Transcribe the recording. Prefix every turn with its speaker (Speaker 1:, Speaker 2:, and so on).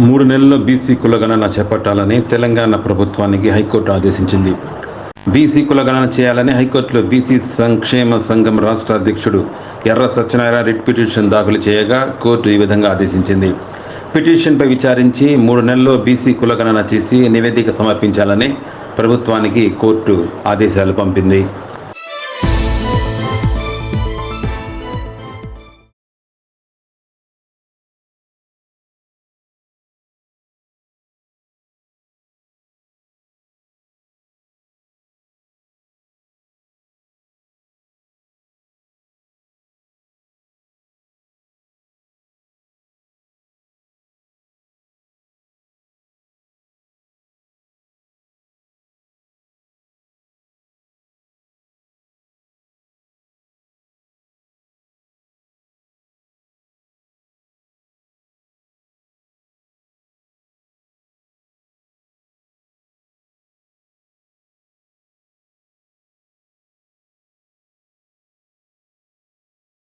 Speaker 1: మూడు నెలల్లో బీసీ కులగణన చేపట్టాలని తెలంగాణ ప్రభుత్వానికి హైకోర్టు ఆదేశించింది. బీసీ కులగణన చేయాలని హైకోర్టులో బీసీ సంక్షేమ సంఘం రాష్ట్ర అధ్యక్షుడు ఎర్ర సత్యనారాయణ రిట్ పిటిషన్ దాఖలు చేయగా కోర్టు ఈ విధంగా ఆదేశించింది. పిటిషన్పై విచారించి మూడు నెలల్లో బీసీ కులగణన చేసి నివేదిక సమర్పించాలని ప్రభుత్వానికి కోర్టు ఆదేశాలు పంపింది.